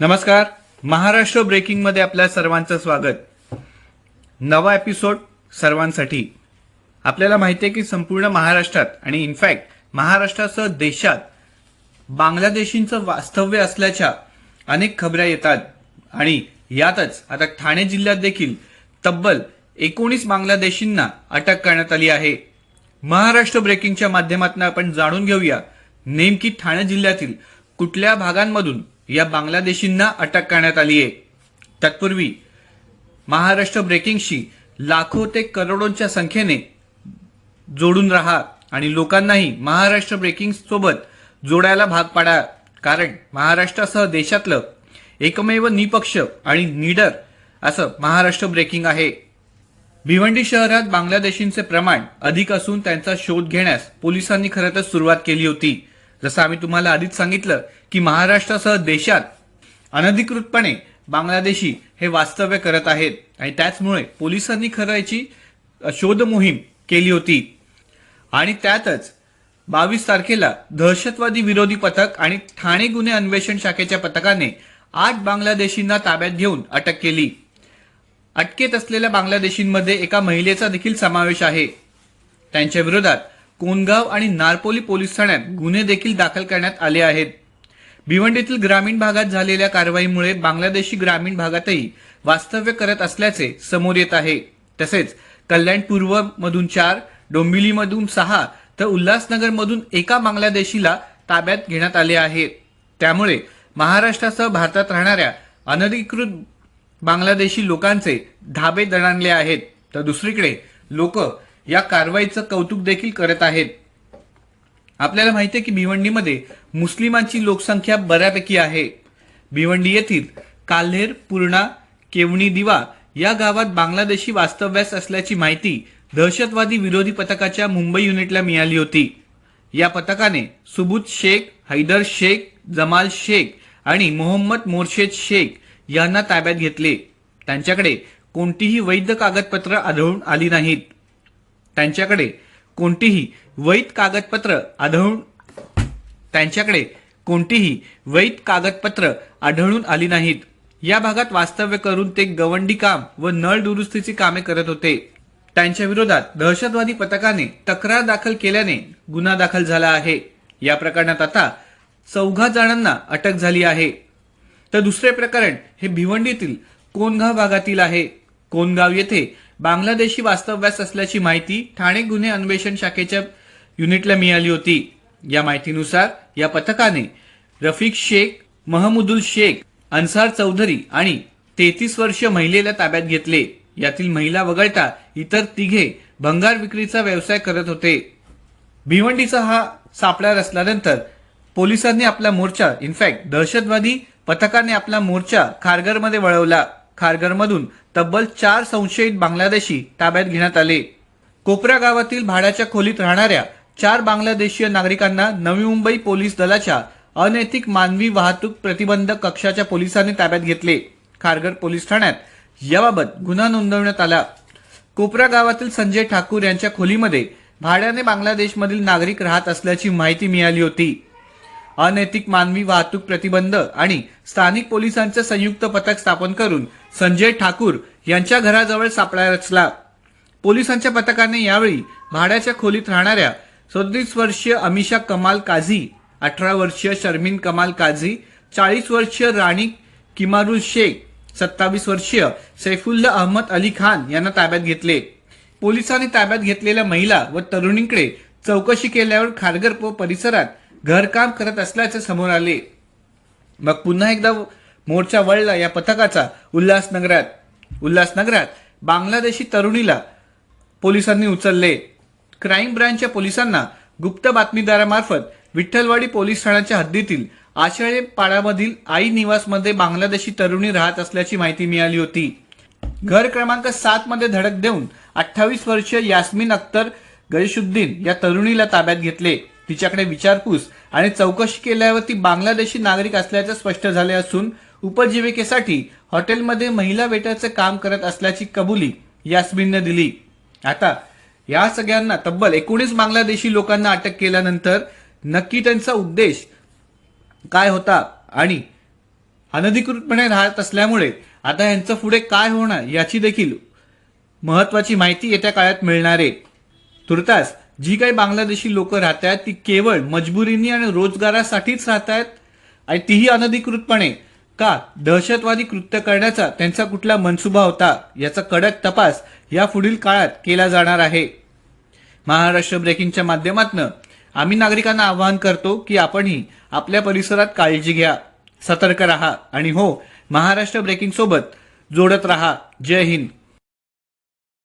नमस्कार. महाराष्ट्र ब्रेकिंगमध्ये आपल्या सर्वांचं स्वागत. नवा एपिसोड सर्वांसाठी. आपल्याला माहिती आहे की संपूर्ण महाराष्ट्रात आणि इनफॅक्ट महाराष्ट्रासह देशात बांगलादेशींचं वास्तव्य असल्याच्या अनेक खबऱ्या येतात. आणि यातच आता ठाणे जिल्ह्यात देखील तब्बल एकोणीस बांगलादेशींना अटक करण्यात आली आहे. महाराष्ट्र ब्रेकिंगच्या माध्यमातून आपण जाणून घेऊया नेमकी ठाणे जिल्ह्यातील कुठल्या भागांमधून या बांगलादेशींना अटक करण्यात आली आहे. तत्पूर्वी महाराष्ट्र ब्रेकिंगशी लाखो ते करोडोंच्या संख्येने जोडून राहा आणि लोकांनाही महाराष्ट्र ब्रेकिंग सोबत जोडायला भाग पाडा. कारण महाराष्ट्रासह देशातलं एकमेव निपक्ष आणि निडर असं महाराष्ट्र ब्रेकिंग आहे. भिवंडी शहरात बांगलादेशींचे प्रमाण अधिक असून त्यांचा शोध घेण्यास पोलिसांनी खरं तर सुरुवात केली होती. जसं आम्ही तुम्हाला आधीच सांगितलं की महाराष्ट्रासह देशात अनधिकृतपणे बांगलादेशी हे वास्तव्य करत आहेत. आणि त्याचमुळे पोलिसांनी खरं याची शोध मोहीम केली होती. आणि त्यातच बावीस तारखेला दहशतवादी विरोधी पथक आणि ठाणे गुन्हे अन्वेषण शाखेच्या पथकाने आठ बांगलादेशींना ताब्यात घेऊन अटक केली. अटकेत असलेल्या बांगलादेशींमध्ये एका महिलेचा देखील समावेश आहे. त्यांच्या विरोधात कोनगाव आणि नारपोली पोलीस ठाण्यात गुन्हे देखील दाखल करण्यात आले आहेत. भिवंडीतील ग्रामीण भागात झालेल्या कारवाईमुळे बांगलादेशी ग्रामीण भागातही वास्तव्य करत असल्याचे समोर येत आहे. तसेच कल्याण पूर्व मधून चार डोंबिवलीमधून सहा तर उल्हासनगरमधून एका बांगलादेशीला ताब्यात घेण्यात आले आहे. त्यामुळे महाराष्ट्रासह भारतात राहणाऱ्या अनधिकृत बांगलादेशी लोकांचे धाबे दणाणले आहेत. तर दुसरीकडे लोक या कारवाईचं कौतुक देखील करत आहेत. आपल्याला माहिती आहे की भिवंडीमध्ये मुस्लिमांची लोकसंख्या बऱ्यापैकी आहे. भिवंडी येथील काल्हेर पूर्णा केवणी दिवा या गावात बांगलादेशी वास्तव्यास असल्याची माहिती दहशतवादी विरोधी पथकाच्या मुंबई युनिटला मिळाली होती. या पथकाने सुबुत शेख हैदर शेख जमाल शेख आणि मोहम्मद मोर्शेद शेख यांना ताब्यात घेतले. त्यांच्याकडे कोणतीही वैध कागदपत्र आढळून आली नाहीत. त्यांच्याकडे कोणतीही वैध कागदपत्र आढळून त्यांच्याकडे कोणतीही वैध कागदपत्र आढळून आली नाहीत. या भागात वास्तव्य करून ते गवंडी काम व नळ दुरुस्तीची कामे करत होते. त्यांच्या विरोधात दहशतवादी पथकाने तक्रार दाखल केल्याने गुन्हा दाखल झाला आहे. या प्रकरणात आता चौघा जणांना अटक झाली आहे. तर दुसरे प्रकरण हे भिवंडीतील कोनगाव भागातील आहे. कोनगाव येथे बांगलादेशी वास्तव्यास असल्याची माहिती ठाणे गुन्हे अन्वेषण शाखेच्या युनिटला मिळाली होती. या माहितीनुसार या पथकाने रफिक शेख महमुदुल शेख अन्सार चौधरी आणि तेहतीस वर्ष महिलेला ताब्यात घेतले. यातील महिला वगळता इतर तिघे भंगार विक्रीचा व्यवसाय करत होते. भिवंडीचा हा सापळा रचल्यानंतर पोलिसांनी आपला मोर्चा इनफॅक्ट दहशतवादी पथकाने आपला मोर्चा खारघरमध्ये वळवला. खारघरमधून तब्बल चार संशयित बांगलादेशी ताब्यात घेण्यात आले. कोपरा गावातील भाड्याच्या खोलीत राहणाऱ्या चार बांगलादेशीय नागरिकांना नवी मुंबई पोलीस दलाच्या अनैतिक मानवी वाहतूक प्रतिबंधक कक्षाच्या पोलिसांनी ताब्यात घेतले. खारघर पोलीस ठाण्यात याबाबत गुन्हा नोंदवण्यात आला. कोपरा गावातील संजय ठाकूर यांच्या खोलीमध्ये भाड्याने बांगलादेशमधील नागरिक राहत असल्याची माहिती मिळाली होती. अनैतिक मानवी वाहतूक प्रतिबंध आणि स्थानिक पोलिसांचे संयुक्त पथक स्थापन करून संजय ठाकूर यांच्या घराजवळ सापळा रचला. पोलिसांच्या पथकाने यावेळी भाड्याच्या खोलीत राहणाऱ्या सदतीस वर्षीय अमिषा कमाल काझी अठरा वर्षीय शर्मिन कमाल काझी चाळीस वर्षीय राणी किमारुल शेख सत्तावीस वर्षीय सैफुल्ला अहमद अली खान यांना ताब्यात घेतले. पोलिसांनी ताब्यात घेतलेल्या महिला व तरुणींकडे चौकशी केल्यावर खारगरपो व परिसरात घरकाम करत असल्याचे समोर आले. मग पुन्हा एकदा मोर्चा वळला या पथकाचा उल्हासनगरात. उल्हासनगरात बांगलादेशी तरुणीला पोलिसांनी उचलले. क्राईम ब्रँचच्या पोलिसांना गुप्त बातमीदारामार्फत विठ्ठलवाडी पोलीस ठाण्याच्या हद्दीतील आशळे पाडामधील आई निवासमध्ये बांगलादेशी तरुणी राहत असल्याची माहिती मिळाली होती. घर क्रमांक सात मध्ये धडक देऊन अठ्ठावीस वर्षीय यास्मिन अख्तर गैशुद्दीन या तरुणीला ताब्यात घेतले. तिच्याकडे विचारपूस आणि चौकशी केल्यावर ती बांगलादेशी नागरिक असल्याचे स्पष्ट झाले असून उपजीविकेसाठी हॉटेलमध्ये महिला वेटरचे काम करत असल्याची कबुली यास्मिनने दिली. आता या सगळ्यांना तब्बल एकोणीस बांगलादेशी लोकांना अटक केल्यानंतर नक्की त्यांचा उद्देश काय होता आणि अनधिकृतपणे राहत असल्यामुळे आता यांचं पुढे काय होणार याची देखील महत्वाची माहिती येत्या काळात मिळणार आहे. तुर्तास जी काही बांगलादेशी लोक राहत आहेत ती केवळ मजबुरीनी आणि रोजगारासाठीच राहत आहेत आणि तीही अनधिकृतपणे. का? दहशतवादी कृत्य करण्याचा त्यांचा कुठला मनसुबा होता याचा कडक तपास या पुढील काळात केला जाणार आहे. महाराष्ट्र ब्रेकिंगच्या माध्यमातून आम्ही नागरिकांना आवाहन करतो की आपणही आपल्या परिसरात काळजी घ्या सतर्क राहा आणि हो महाराष्ट्र ब्रेकिंग सोबत जोडत राहा. जय हिंद.